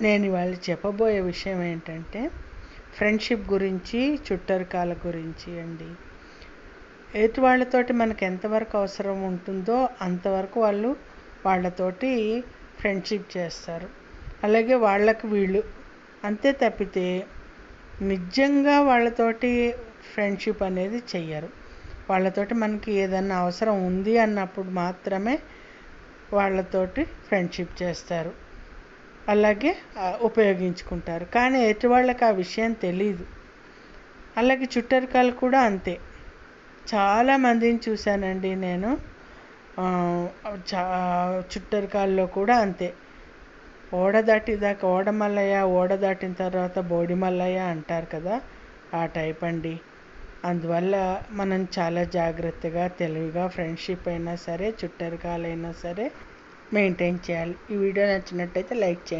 నేను ఇవాళ చెప్పబోయే విషయం ఏంటంటే ఫ్రెండ్షిప్ గురించి చుట్టరికాల గురించి అండి. ఎదుటి వాళ్ళతోటి మనకు ఎంతవరకు అవసరం ఉంటుందో అంతవరకు వాళ్ళు వాళ్ళతోటి ఫ్రెండ్షిప్ చేస్తారు. అలాగే వాళ్ళకి వీళ్ళు. అంతే తప్పితే నిజంగా వాళ్ళతోటి ఫ్రెండ్షిప్ అనేది చెయ్యరు. వాళ్ళతోటి మనకి ఏదన్నా అవసరం ఉంది అన్నప్పుడు మాత్రమే వాళ్ళతోటి ఫ్రెండ్షిప్ చేస్తారు. అలాగే ఉపయోగించుకుంటారు. కానీ ఎటు వాళ్ళకి ఆ విషయం తెలీదు. అలాగే చుట్టరికాలు కూడా అంతే. చాలా మందిని చూశానండి నేను. చా చుట్టరికాల్లో కూడా అంతే. ఓడ దాటిదాకా ఓడ మల్లయ్య ఓడ దాటిన తర్వాత బోడి మల్లయ్య అంటారు కదా ఆ టైప్ అండి. అందువల్ల మనం చాలా జాగ్రత్తగా తెలివిగా ఫ్రెండ్షిప్ అయినా సరే చుట్టరికాలైనా సరే మెయింటైన్ చేయాలి. ఈ వీడియో నచ్చినట్టయితే లైక్ చేయండి.